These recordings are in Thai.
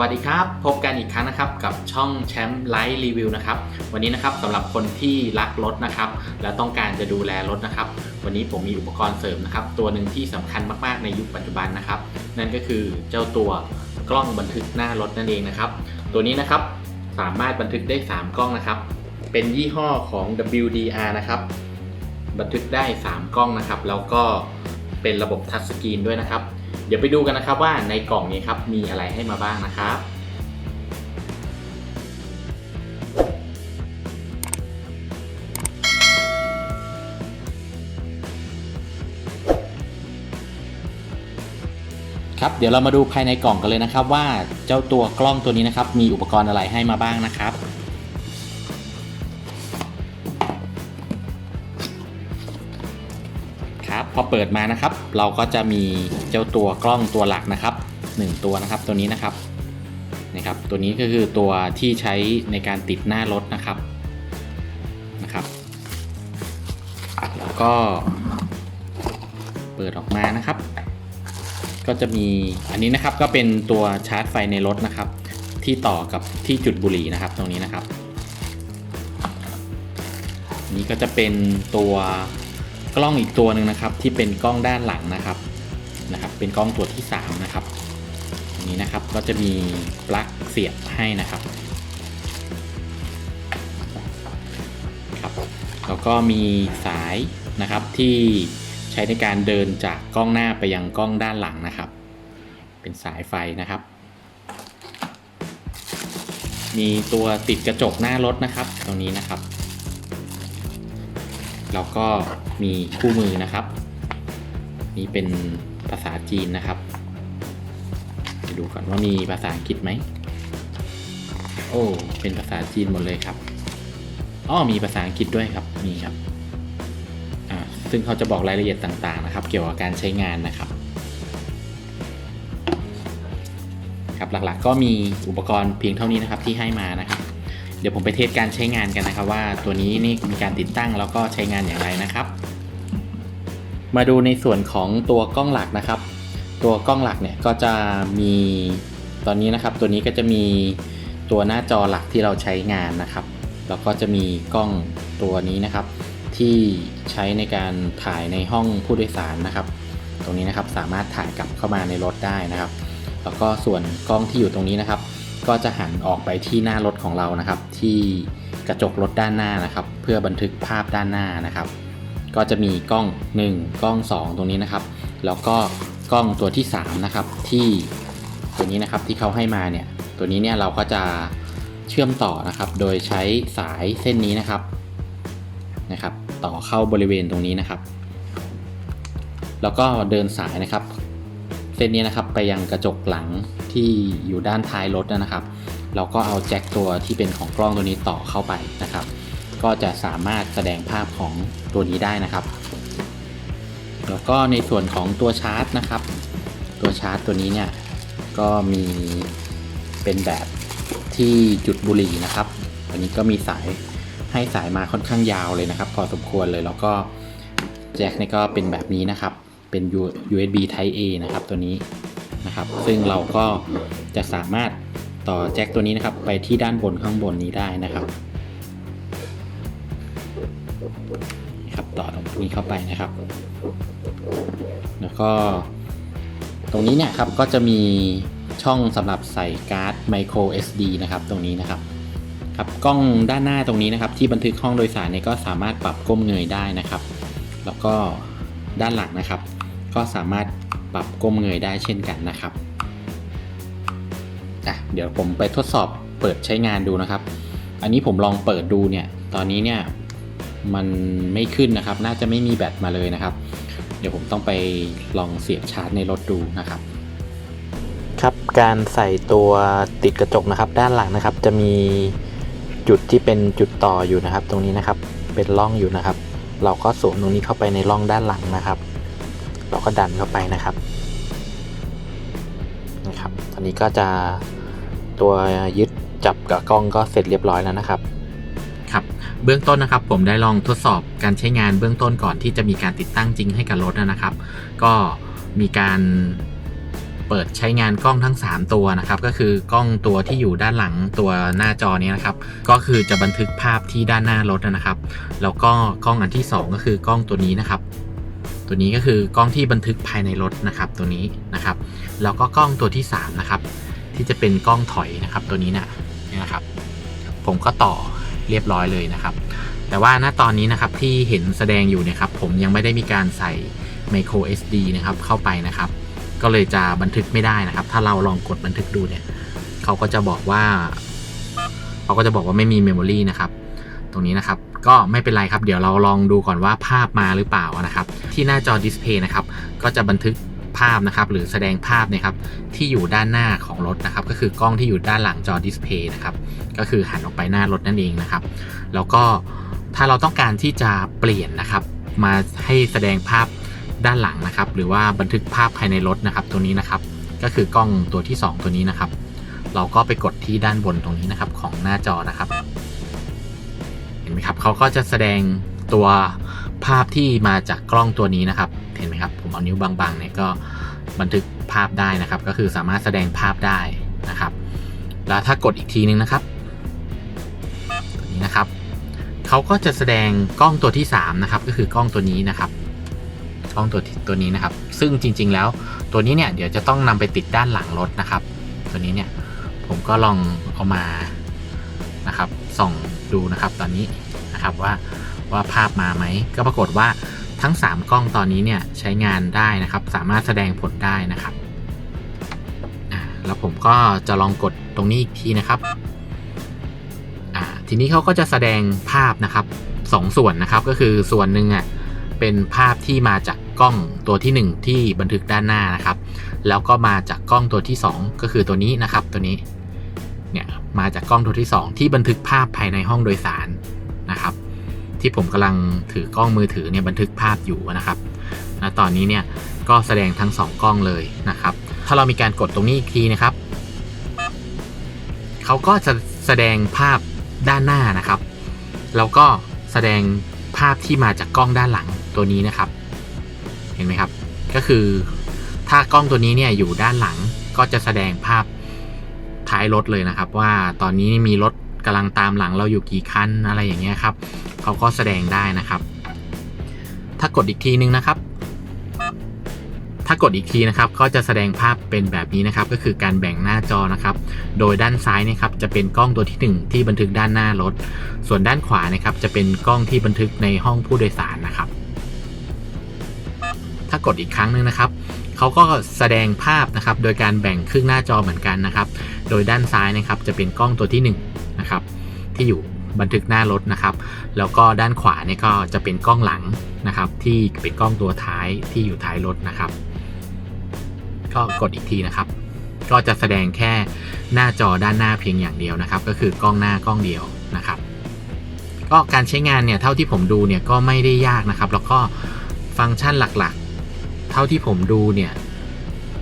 วัสดีครับ พบกันอีกครั้งนะครับกับช่องแชมป์ไลฟ์รีวิวนะครับวันนี้นะครับสำหรับคนที่รักรถนะครับและต้องการจะดูแลรถนะครับ วันนี้ผมมีอุปกรณ์เสริมนะครับ ตัวหนึ่งที่สำคัญมากๆในยุคปัจจุบันนะครับ นั่นก็คือเจ้าตัวกล้องบันทึกหน้ารถนั่นเองนะครับ ตัวนี้นะครับสามารถบันทึกได้ 3 กล้องนะครับ เป็นยี่ห้อของ WDR นะครับบันทึกได้ 3 กล้องนะครับ แล้วก็เป็นระบบทัชสกรีนด้วยนะครับ เดี๋ยวไปดูกันนะครับว่าในกล่องนี้ครับมีอะไรให้มาบ้างนะครับครับเดี๋ยวเรามาดูภายในกล่องกันเลยนะครับ ว่าเจ้าตัวกล้องตัวนี้นะครับมีอุปกรณ์อะไรให้มาบ้างนะครับ อเปิดมานะครับ เราก็จะมีเจ้าตัวกล้องตัวหลักนะครับ 1 ตัวนะครับตัวนี้นะครับนะครับ ตัวนี้ก็คือตัวที่ใช้ในการติดหน้ารถนะครับนะครับ แล้วก็เปิดออกมานะครับ ก็จะมีอันนี้นะครับก็เป็นตัวชาร์จไฟในรถนะครับ ที่ต่อกับที่จุดบุหรี่นะครับ ตรงนี้นะครับนนี้ก็จะเป็นตัว กล้องอีกตัวหนึ่งนะครับ ที่เป็นกล้องด้านหลังนะครับนะครับ เป็นกล้องตัวที่3นะครับนนี้นะครับก็จะมีปลั๊กเสียบให้นะครับครับแล้วก็มีสายนะครับที่ใช้ในการเดินจากกล้องหน้าไปยังกล้องด้านหลังนะครับ เป็นสายไฟนะครับ มีตัวติดกระจกหน้ารถนะครับตรงนี้นะครับ แล้วก็มีคู่มือนะครับ นี่เป็นภาษาจีนนะครับไปดูก่อนว่ามีภาษาอังกฤษไหม โอ้ เป็นภาษาจีนหมดเลยครับอ้อมีภาษาอังกฤษด้วยครับ มีครับ อ่า ซึ่งเขาจะบอกรายละเอียดต่างๆ นะครับ เกี่ยวกับการใช้งานนะครับ ครับ หลักๆ ก็มีอุปกรณ์เพียงเท่านี้นะครับที่ให้มานะครับ เดี๋ยวผมไปเทสการใช้งานกันนะครับว่าตัวนี้นี่มีการติดตั้งแล้วก็ใช้งานอย่างไรนะครับ มาดูในส่วนของตัวกล้องหลักนะครับ ตัวกล้องหลักเนี่ยก็จะมีตอนนี้นะครับ ตัวนี้ก็จะมีตัวหน้าจอหลักที่เราใช้งานนะครับ แล้วก็จะมีกล้องตัวนี้นะครับ ที่ใช้ในการถ่ายในห้องผู้โดยสารนะครับ ตรงนี้นะครับสามารถถ่ายกลับเข้ามาในรถได้นะครับ แล้วก็ส่วนกล้องที่อยู่ตรงนี้นะครับ ก็จะหันออกไปที่หน้ารถของเรานะครับ ที่กระจกรถด้านหน้านะครับ เพื่อบันทึกภาพด้านหน้านะครับ ก็จะมีกล้อง 1 กล้อง 2 ตรงนี้นะครับ แล้วก็กล้องตัวที่3นะครับที่ตัวนี้นะครับที่เขาให้มาเนี่ยตัวนี้เนี่ยเราก็จะเชื่อมต่อนะครับ โดยใช้สายเส้นนี้นะครับนะครับ ต่อเข้าบริเวณตรงนี้นะครับ แล้วก็เดินสายนะครับ เส้นนี้นะครับไปยังกระจกหลัง ที่อยู่ด้านท้ายรถนะครับ เราก็เอาแจ็คตัวที่เป็นของกล้องตัวนี้ต่อเข้าไปนะครับ ก็จะสามารถแสดงภาพของตัวนี้ได้นะครับ แล้วก็ในส่วนของตัวชาร์จนะครับ ตัวชาร์จตัวนี้เนี่ยก็มีเป็นแบบที่จุดบุหรี่นะครับอันนี้ก็มีสายให้สายมาค่อนข้างยาวเลยนะครับ พอสมควรเลยแล้วก็แจ็คนี่ก็เป็นแบบนี้นะครับ เป็น USB Type A นะครับตัวนี้ นะครับ ซึ่งเราก็จะสามารถต่อแจ็คตัวนี้นะครับ ไปที่ด้านบนข้างบนนี้ได้นะครับครับต่อตรงนี้เข้าไปนะครับ แล้วก็ ตรงนี้เนี่ยครับก็จะมีช่องสำหรับใส่การ์ด micro SD นะครับตรงนี้นะครับครับกล้องด้านหน้าตรงนี้นะครับ ที่บันทึกห้องโดยสารเนี่ยก็สามารถปรับก้มเงยได้นะครับ แล้วก็ด้านหลังนะครับ ก็สามารถ ปรับก้มเงยได้เช่นกันนะครับอะเดี๋ยวผมไปทดสอบเปิดใช้งานดูนะครับ อันนี้ผมลองเปิดดูเนี่ย ตอนนี้เนี่ยมันไม่ขึ้นนะครับ น่าจะไม่มีแบตมาเลยนะครับ เดี๋ยวผมต้องไปลองเสียบชาร์จในรถดูนะครับ ครับ การใส่ตัวติดกระจกนะครับ ด้านหลังนะครับ จะมีจุดที่เป็นจุดต่ออยู่นะครับ ตรงนี้นะครับ เป็นร่องอยู่นะครับ เราก็สวมตรงนี้เข้าไปในร่องด้านหลังนะครับ เราก็ดันเข้าไปนะครับนะครับ ตอนนี้ก็จะตัวยึดจับกับกล้องก็เสร็จเรียบร้อยแล้วนะครับครับเบื้องต้นนะครับผมได้ลองทดสอบการใช้งานเบื้องต้นก่อนที่จะมีการติดตั้งจริงให้กับรถนะครับ ก็มีการเปิดใช้งานกล้องทั้ง 3 ตัวนะครับ ก็คือกล้องตัวที่อยู่ด้านหลังตัวหน้าจอนี้นะครับ ก็คือจะบันทึกภาพที่ด้านหน้ารถนะครับ แล้วก็กล้องอันที่ 2 ก็คือกล้องตัวนี้นะครับ ตัวนี้ก็คือกล้องที่บันทึกภายในรถนะครับตัวนี้นะครับ แล้วก็กล้องตัวที่3นะครับที่จะเป็นกล้องถอยนะครับตัวนี้นะเนี่ยนะครับ ผมก็ต่อเรียบร้อยเลยนะครับ แต่ว่าณตอนนี้นะครับที่เห็นแสดงอยู่เนี่ยครับ ผมยังไม่ได้มีการใส่ micro SD นะครับเข้าไปนะครับ ก็เลยจะบันทึกไม่ได้นะครับ ถ้าเราลองกดบันทึกดูเนี่ยเขาก็จะบอกว่าเขาก็จะบอกว่าไม่มีเมมโมรีนะครับ ตรงนี้นะครับ ก็ไม่เป็นไรครับ เดี๋ยวเราลองดูก่อนว่าภาพมาหรือเปล่านะครับ ที่หน้าจอดิสเพย์นะครับ ก็จะบันทึกภาพนะครับ หรือแสดงภาพนะครับที่อยู่ด้านหน้าของรถนะครับ ก็คือกล้องที่อยู่ด้านหลังจอดิสเพย์นะครับ ก็คือหันออกไปหน้ารถนั่นเองนะครับ แล้วก็ถ้าเราต้องการที่จะเปลี่ยนนะครับ มาให้แสดงภาพด้านหลังนะครับ หรือว่าบันทึกภาพภายในรถนะครับ ตัวนี้นะครับ ก็คือกล้องตัวที่ 2 ตัวนี้นะครับ เราก็ไปกดที่ด้านบนตรงนี้นะครับของหน้าจอนะครับ ห็นไหมครับเขาก็จะแสดงตัวภาพที่มาจากกล้องตัวนี้นะครับ เห็นไหมครับ ผมเอานิ้วบางๆเนี่ยก็บันทึกภาพได้นะครับ ก็คือสามารถแสดงภาพได้นะครับ แล้วถ้ากดอีกทีนึงนะครับตัวนี้นะครับเขาก็จะแสดงกล้องตัวที่3นะครับก็คือกล้องตัวนี้นะครับกล้องตัวตัวนี้นะครับ ซึ่งจริง ๆ แล้วตัวนี้เนี่ยเดี๋ยวจะต้องนำไปติดด้านหลังรถนะครับ ตัวนี้เนี่ยผมก็ลองเอามานะครับส่อง ดูนะครับตอนนี้นะครับว่าว่าภาพมาไหม ก็ปรากฏว่าทั้ง 3 กล้องตอนนี้เนี่ยใช้งานได้นะครับ สามารถแสดงผลได้นะครับแล้วผมก็จะลองกดตรงนี้อีกทีนะครับทีนี้เขาก็จะแสดงภาพนะครับสองส่วนนะครับก็คือส่วนหนึ่งอะเป็นภาพที่มาจากกล้องตัวที่ 1 ที่บันทึกด้านหน้านะครับ แล้วก็มาจากกล้องตัวที่ 2 ก็คือตัวนี้นะครับตัวนี้ เนี่ยมาจากกล้องตัวที่ 2 ที่บันทึกภาพภายในห้องโดยสารนะครับ ที่ผมกำลังถือกล้องมือถือเนี่ยบันทึกภาพอยู่นะครับณตอนนี้เนี่ยก็แสดงทั้ง 2 กล้องเลยนะครับ ถ้าเรามีการกดตรงนี้อีกทีนะครับเขาก็จะแสดงภาพด้านหน้านะครับแล้วก็แสดงภาพที่มาจากกล้องด้านหลังตัวนี้นะครับ เห็นไหมครับ ก็คือถ้ากล้องตัวนี้เนี่ยอยู่ด้านหลังก็จะแสดงภาพ ท้ายรถเลยนะครับ ว่าตอนนี้มีรถกำลังตามหลังเราอยู่กี่คันอะไรอย่างเงี้ยครับเขาก็แสดงได้นะครับ ถ้ากดอีกทีนึงนะครับ ถ้ากดอีกทีนะครับ ก็จะแสดงภาพเป็นแบบนี้นะครับ ก็คือการแบ่งหน้าจอนะครับ โดยด้านซ้ายนะครับจะเป็นกล้องตัวที่ 1 ที่บันทึกด้านหน้ารถ ส่วนด้านขวานะครับ จะเป็นกล้องที่บันทึกในห้องผู้โดยสารนะครับ ถ้ากดอีกครั้งหนึ่งนะครับ เขาก็แสดงภาพนะครับโดยการแบ่งครึ่งหน้าจอเหมือนกันนะครับ โดยด้านซ้ายนะครับจะเป็นกล้องตัวที่1นงนะครับที่อยู่บันทึกหน้ารถนะครับ แล้วก็ด้านขวาเนี่ยก็จะเป็นกล้องหลังนะครับ ที่เป็นกล้องตัวท้ายที่อยู่ท้ายรถนะครับ ก็กดอีกทีนะครับ ก็จะแสดงแค่หน้าจอด้านหน้าเพียงอย่างเดียวนะครับ ก็คือกล้องหน้ากล้องเดียวนะครับ ก็การใช้งานเนี่ยเท่าที่ผมดูเนี่ยก็ไม่ได้ยากนะครับ แล้วก็ฟังก์ชันหลัก เท่าที่ผมดูเนี่ย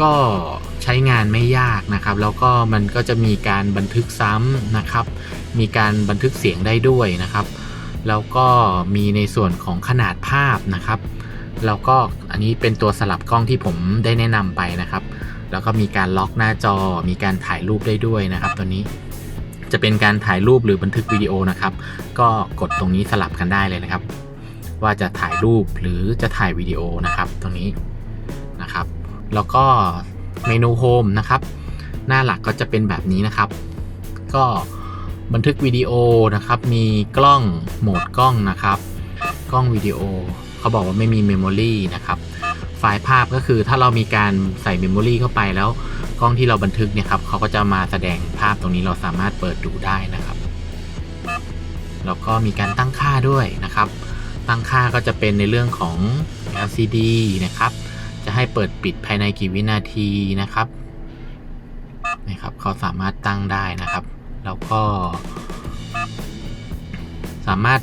ก็ใช้งานไม่ยากนะครับ แล้วก็มันก็จะมีการบันทึกซ้ำนะครับ มีการบันทึกเสียงได้ด้วยนะครับ แล้วก็มีในส่วนของขนาดภาพนะครับ แล้วก็อันนี้เป็นตัวสลับกล้องที่ผมได้แนะนำไปนะครับ แล้วก็มีการล็อกหน้าจอ มีการถ่ายรูปได้ด้วยนะครับตัวนี้จะเป็นการถ่ายรูปหรือบันทึกวิดีโอนะครับ ก็กดตรงนี้สลับกันได้เลยนะครับ ว่าจะถ่ายรูปหรือจะถ่ายวิดีโอนะครับ ตรงนี้ นะครับ แล้วก็เมนูโฮมนะครับ หน้าหลักก็จะเป็นแบบนี้นะครับ ก็บันทึกวิดีโอนะครับ มีกล้องโหมดกล้องนะครับ กล้องวิดีโอเขาบอกว่าไม่มีเมมโมรีนะครับ ไฟล์ภาพก็คือถ้าเรามีการใส่เมมโมรีเข้าไปแล้วกล้องที่เราบันทึกเนี่ยครับเขาก็จะมาแสดงภาพตรงนี้เราสามารถเปิดดูได้นะครับ แล้วก็มีการตั้งค่าด้วยนะครับ ตั้งค่าก็จะเป็นในเรื่องของ LCD นะครับ จะให้เปิดปิดภายในกี่วินาทีนะครับนะครับ เขาสามารถตั้งได้นะครับ แล้วก็ สามารถ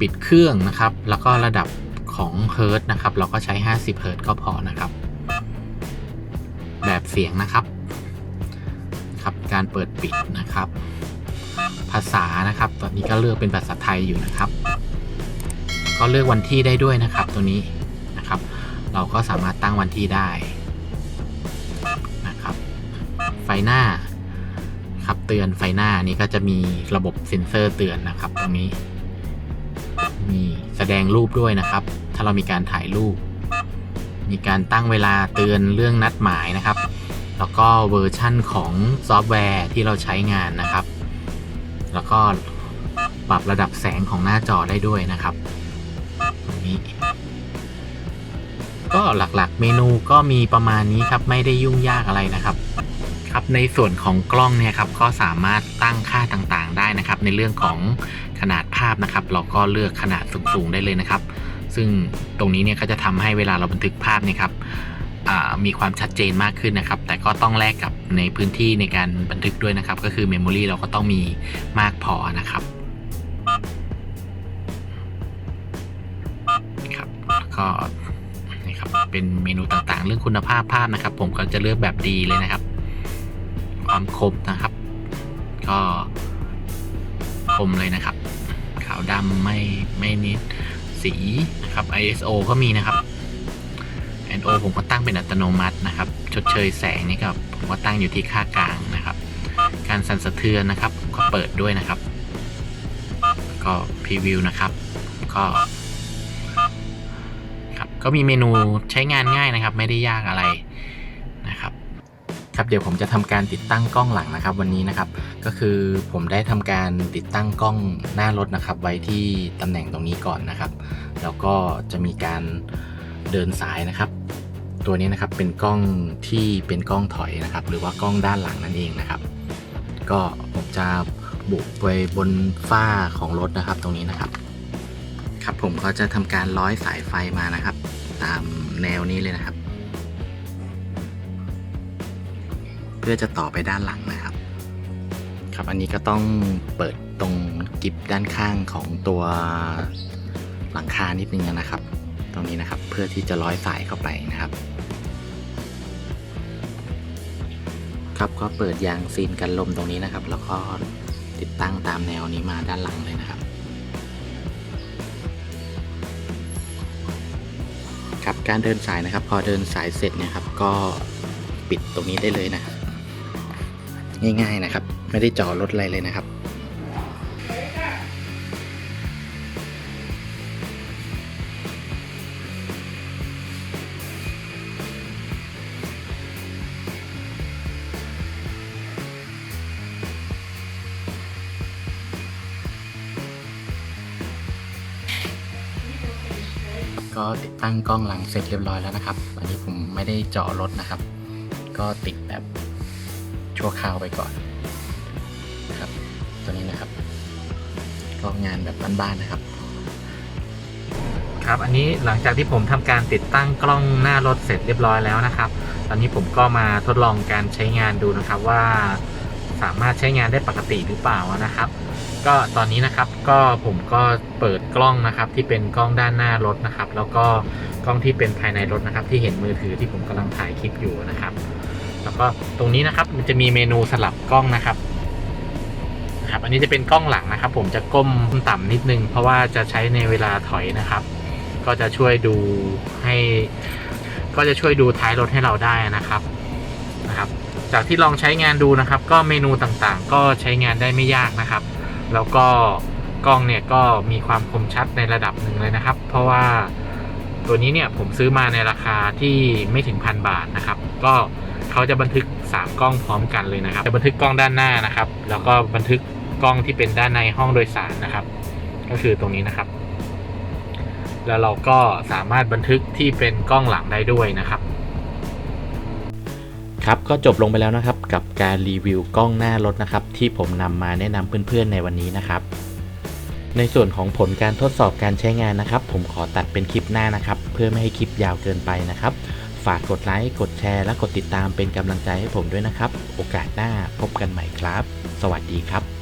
ปิดเครื่องนะครับ แล้วก็ระดับของเฮิร์ตนะครับ เราก็ใช้ 50เฮิร์ตก็พอนะครับ แบบเสียงนะครับ ครับ การเปิดปิดนะครับ ภาษานะครับ ตอนนี้ก็เลือกเป็นภาษาไทยอยู่นะครับ ก็เลือกวันที่ได้ด้วยนะครับตัวนี้ เราก็สามารถตั้งวันที่ได้นะครับ ไฟหน้าครับเตือนไฟหน้านี่ก็จะมีระบบเซ็นเซอร์เตือนนะครับ ตรงนี้ มีแสดงรูปด้วยนะครับ ถ้าเรามีการถ่ายรูป มีการตั้งเวลาเตือนเรื่องนัดหมายนะครับ แล้วก็เวอร์ชั่นของซอฟต์แวร์ที่เราใช้งานนะครับ แล้วก็ปรับระดับแสงของหน้าจอได้ด้วยนะครับตรงนี้ ก็หลักๆ เมนูก็มีประมาณนี้ครับไม่ได้ยุ่งยากอะไรนะครับ ครับในส่วนของกล้องเนี่ยครับก็สามารถตั้งค่าต่างๆได้นะครับ ในเรื่องของขนาดภาพนะครับ เราก็เลือกขนาดสูงๆได้เลยนะครับ ซึ่งตรงนี้เนี่ยก็จะทำให้เวลาเราบันทึกภาพเนี่ยครับมีความชัดเจนมากขึ้นนะครับ แต่ก็ต้องแลกกับในพื้นที่ในการบันทึกด้วยนะครับ ก็คือเมมโมรีเราก็ต้องมีมากพอนะครับครับแล้วก็ เป็นเมนูต่างๆ เรื่องคุณภาพภาพนะครับ ผมก็จะเลือกแบบดีเลยนะครับ ความคมนะครับ ก็คมเลยนะครับ ขาวดำไม่ไม่นิดสีนะครับ ISO ก็มีนะครับ NO ผมก็ตั้งเป็นอัตโนมัตินะครับ ชดเชยแสงนี่ก็ผมก็ตั้งอยู่ที่ค่ากลางนะครับ การสั่นสะเทือนนะครับ ผมก็เปิดด้วยนะครับ ก็พรีวิวนะครับ ก็ ก็มีเมนูใช้งานง่ายนะครับ ไม่ได้ยากอะไรนะครับครับเดี๋ยวผมจะทำการติดตั้งกล้องหลังนะครับ วันนี้นะครับ ก็คือผมได้ทำการติดตั้งกล้องหน้ารถนะครับ ไว้ที่ตำแหน่งตรงนี้ก่อนนะครับ แล้วก็จะมีการเดินสายนะครับ ตัวนี้นะครับเป็นกล้องที่เป็นกล้องถอยนะครับ หรือว่ากล้องด้านหลังนั่นเองนะครับ ก็ผมจะบุกไปบนฝ้าของรถนะครับ ตรงนี้นะครับ ครับผมก็จะทำการร้อยสายไฟมานะครับ ตามแนวนี้เลยนะครับ เพื่อจะต่อไปด้านหลังนะครับ ครับอันนี้ก็ต้องเปิดตรงกิบด้านข้างของตัวหลังคานิดนึงนะครับ ตรงนี้นะครับเพื่อที่จะร้อยสายเข้าไปนะครับ ครับก็เปิดยางซีนกันลมตรงนี้นะครับ แล้วก็ติดตั้งตามแนวนี้มาด้านหลังเลยนะครับับการเดินสายนะครับ พอเดินสายเสร็จเนี่ยครับ ก็ปิดตรงนี้ได้เลยนะครับ ง่ายๆนะครับ ไม่ได้จ่อรถอะไรเลยนะครับ ก็ติดตั้งกล้องหลังเสร็จเรียบร้อยแล้วนะครับ อันนี้ผมไม่ได้เจาะรถนะครับ ก็ติดแบบชั่วคราวไปก่อนนะครับ ตัวนี้นะครับ ก็งานแบบบ้านๆนะครับ ครับอันนี้หลังจากที่ผมทำการติดตั้งกล้องหน้ารถเสร็จเรียบร้อยแล้วนะครับ ตอนนี้ผมก็มาทดลองการใช้งานดูนะครับว่าสามารถใช้งานได้ปกติหรือเปล่านะครับ ก็ตอนนี้นะครับก็ผมก็เปิดกล้องนะครับที่เป็นกล้องด้านหน้ารถนะครับ แล้วก็กล้องที่เป็นภายในรถนะครับ ที่เห็นมือถือที่ผมกำลังถ่ายคลิปอยู่นะครับ แล้วก็ตรงนี้นะครับมันจะมีเมนูสลับกล้องนะครับนะครับ อันนี้จะเป็นกล้องหลังนะครับ ผมจะก้มต่ำนิดนึง เพราะว่าจะใช้ในเวลาถอยนะครับ ก็จะช่วยดูให้ ก็จะช่วยดูท้ายรถให้เราได้นะครับนะครับ จากที่ลองใช้งานดูนะครับ ก็เมนูต่างๆ ก็ใช้งานได้ไม่ยากนะครับ แล้วก็กล้องเนี่ยก็มีความคมชัดในระดับหนึ่งเลยนะครับ เพราะว่าตัวนี้เนี่ยผมซื้อมาในราคาที่ไม่ถึงพันบาทนะครับ ก็เขาจะบันทึก 3 กล้องพร้อมกันเลยนะครับ จะบันทึกกล้องด้านหน้านะครับ แล้วก็บันทึกกล้องที่เป็นด้านในห้องโดยสารนะครับ ก็คือตรงนี้นะครับ แล้วเราก็สามารถบันทึกที่เป็นกล้องหลังได้ด้วยนะครับ ครับก็จบลงไปแล้วนะครับ กับการรีวิวกล้องหน้ารถนะครับ ที่ผมนำมาแนะนำเพื่อนๆในวันนี้นะครับ ในส่วนของผลการทดสอบการใช้งานนะครับ ผมขอตัดเป็นคลิปหน้านะครับ เพื่อไม่ให้คลิปยาวเกินไปนะครับ ฝากกดไลค์กดแชร์ และกดติดตามเป็นกำลังใจให้ผมด้วยนะครับ โอกาสหน้าพบกันใหม่ครับ สวัสดีครับ